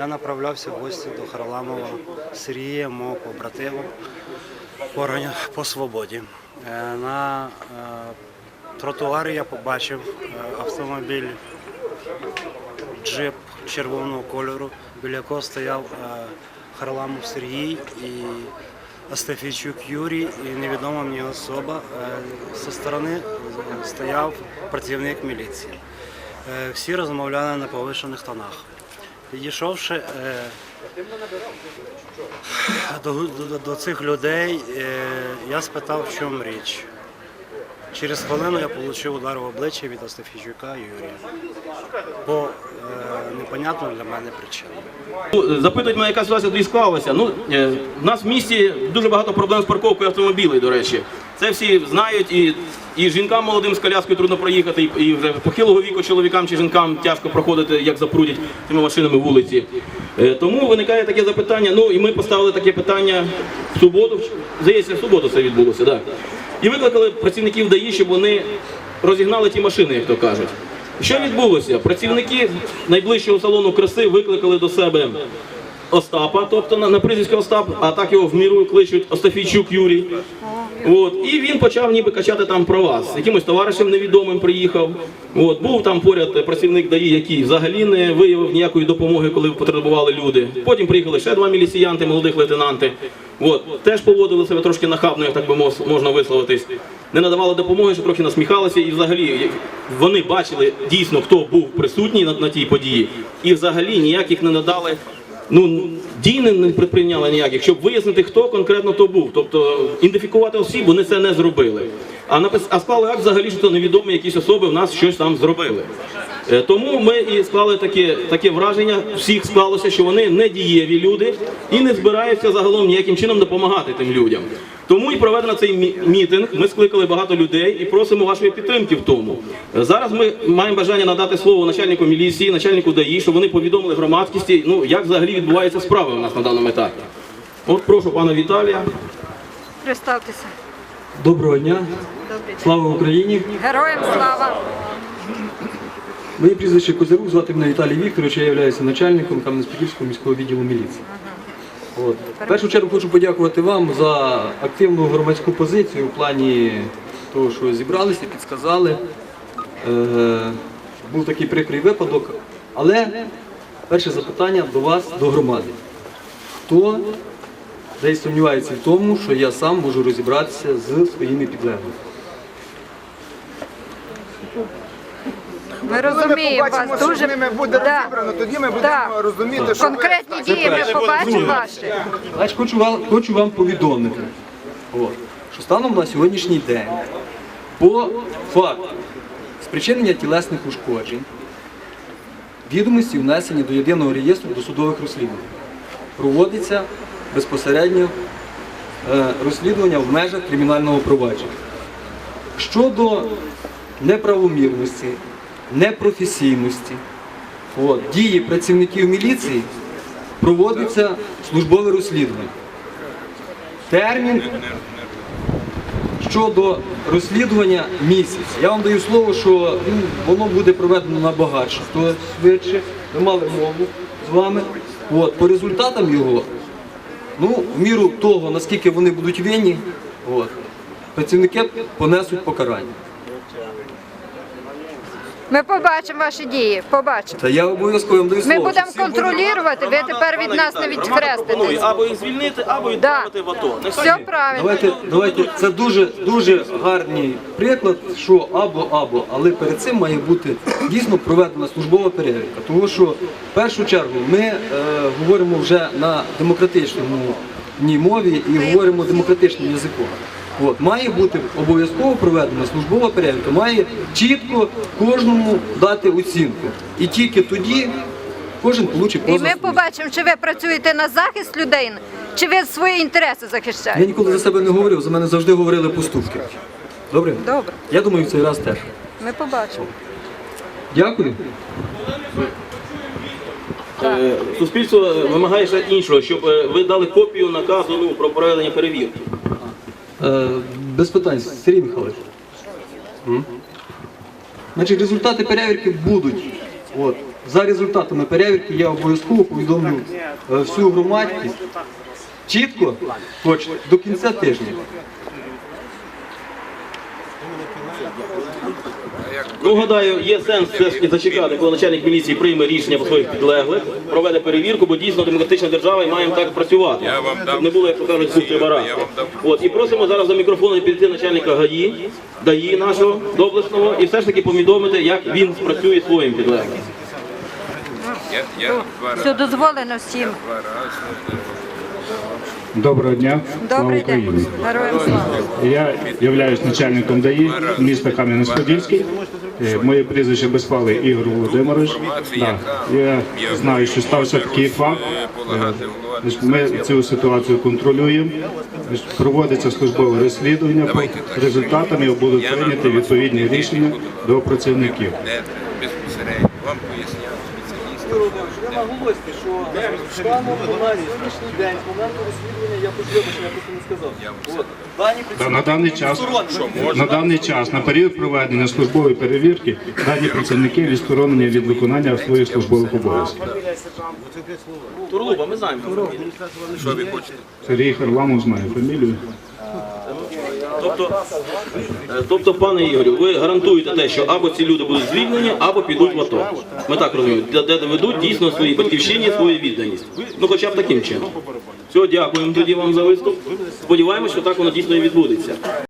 я направлявся в гості до Харламова Сергія, мого побратима по, свободі. Е, На е, тротуарі я побачив е, автомобіль джип червоного кольору, біля якого стояв Харламов Сергій і Астафійчук Юрій, і невідома мені особа. Зі сторони стояв працівник міліції. Всі розмовляли на повишених тонах. Підійшовши е, до, до, до цих людей, е, я спитав, в чому річ. Через хвилину я отримав удар в обличчя від Астафійчука Юрія. По е, непонятним для мене причинам. Ну, Запитують мене, яка ситуація тоді склалася. Ну, е, в нас в місті дуже багато проблем з парковкою автомобілів, до речі. Це всі знають, і, і жінкам молодим з коляскою трудно проїхати, і, і вже похилого віку чоловікам чи жінкам тяжко проходити, як запрудять цими машинами вулиці. Е, Тому виникає таке запитання. Ну і ми поставили таке питання в суботу. Здається, в суботу це відбулося, так. І викликали працівників ДАІ, щоб вони розігнали ті машини, як то кажуть. Що відбулося? Працівники найближчого салону краси викликали до себе Остапа, тобто на, на прізвисько Остап, а так його в міру кличуть Остафійчук Юрій. От, і він почав ніби качати там про вас. Якимось товаришем невідомим приїхав. От, був там поряд працівник ДАІ, який взагалі не виявив ніякої допомоги, коли потребували люди. Потім приїхали ще два міліціянти, молодих лейтенанти. От, теж поводили себе трошки нахабно, як так би можна висловитись. Не надавали допомоги, що трохи насміхалися, і взагалі вони бачили дійсно, хто був присутній на, на тій події, і взагалі ніяких не надали ну, дій не- предприйняли ніяких, щоб вияснити, хто конкретно то був. Тобто ідентифікувати осіб вони це не зробили. А напис... а склали акт взагалі, що невідомі якісь особи в нас щось там зробили. Е, Тому ми і склали таке, таке враження, всіх склалося, що вони не дієві люди і не збираються загалом ніяким чином допомагати тим людям. Тому і проведено цей мітинг. Ми скликали багато людей і просимо вашої підтримки в тому. Е, Зараз ми маємо бажання надати слово начальнику міліції, начальнику ДАІ, щоб вони повідомили громадськості, ну як взагалі відбуваються справи у нас на даному етапі. От прошу пана Віталія. Представтеся. Доброго дня, Добрий слава Україні! Героям слава! Моє прізвище Козирук, звати мене Віталій Вікторович, я являюся начальником Кам'янець-Подільського міського відділу міліції. От. В першу чергу хочу подякувати вам за активну громадську позицію в плані того, що зібралися, підсказали. Е, був такий прикрий випадок, але перше запитання до вас, до громади. Хто десь сумнівається в тому, що я сам можу розібратися з своїми підлеглими? Ми розуміємо побачимо, вас що дуже з ними буде Да. розібрано, тоді ми будемо Да. розуміти, що ви- конкретні дії. Ми побачимо ваші. Значить, хочу вам, хочу вам повідомити, от, що станом на сьогоднішній день по факту спричинення тілесних ушкоджень відомості внесені до єдиного реєстру досудових розслідувань. Проводиться безпосередньо е, розслідування в межах кримінального провадження. Щодо неправомірності, непрофесійності, от, дії працівників міліції проводиться службове розслідування. Термін щодо розслідування місяць. Я вам даю слово, що ну, воно буде проведено набагато швидше. Ми мали мову з вами. От, по результатам його, ну, в міру того, наскільки вони будуть винні, от, працівники понесуть покарання. Ми побачимо ваші дії. Побачимо. Та я обов'язково вам даю Ми слово. будемо контролювати. Ви тепер від нас не відхреститесь. або їх звільнити, або відправити в АТО. Нехай Все правильно. Давайте, давайте, це дуже дуже гарний приклад, що або або, але перед цим має бути дійсно проведена службова перевірка. Тому що в першу чергу ми е, говоримо вже на демократичному ні, мові і говоримо демократичним язиком. От, має бути обов'язково проведена службова перевірка, має чітко кожному дати оцінку. І тільки тоді кожен получить І ми побачимо, чи ви працюєте на захист людей, чи ви свої інтереси Я захищаєте. ніколи за себе не говорив, за мене завжди говорили поступки. Добре? Добре, Я думаю, в цей раз теж. ми побачимо. Дякую. Е, Суспільство вимагає ще іншого, щоб е, ви дали копію наказу ну, про проведення перевірки. Е, без питань, Сергій Михайлович. Значить, результати перевірки будуть. От. За результатами перевірки я обов'язково повідомлю е, всю громадськість чітко, хочете, до кінця тижня. Ну, гадаю, є сенс все ж таки зачекати, коли начальник міліції прийме рішення по своїх підлеглих, проведе перевірку, бо дійсно демократична держава і маємо так працювати. Щоб не було, як то кажуть, кухти бара. Я вам дам. От, і просимо зараз за мікрофоном підійти начальника ГАІ, ДАІ нашого доблесного, і все ж таки повідомити, як він спрацює своїм підлеглим. Я, я два Все рази, дозволено всім. Доброго дня. Слава Добрий день. Україні. Героям слава. Я являюсь начальником ДАІ міста Кам'янець-Подільський. Е, Моє прізвище Безпалий Ігор Володимирович. Да. Я знаю, що стався такий факт. Е, Ми цю ситуацію контролюємо. Проводиться службове розслідування. По результатам його будуть прийняті відповідні рішення до працівників. Безпосередньо вам поясняв спеціалісти. Я наголосити, що станом на сьогоднішній день, з моменту розслідування, я вибачення, я просто не сказав. От, дані Та на даний час на даний час на період проведення службової перевірки дані працівники відсторонені від виконання своїх службових обов'язків. Турлуба, ми знаємо. Що ви хочете? Сергій Харламов знає фамілію. Тобто, е, тобто, пане Ігорю, ви гарантуєте те, що або ці люди будуть звільнені, або підуть в АТО. Ми так розуміємо, де, доведуть дійсно своїй батьківщині свою відданість. Ну хоча б таким чином. Все, дякуємо тоді вам за виступ. Сподіваємось, що так воно дійсно і відбудеться.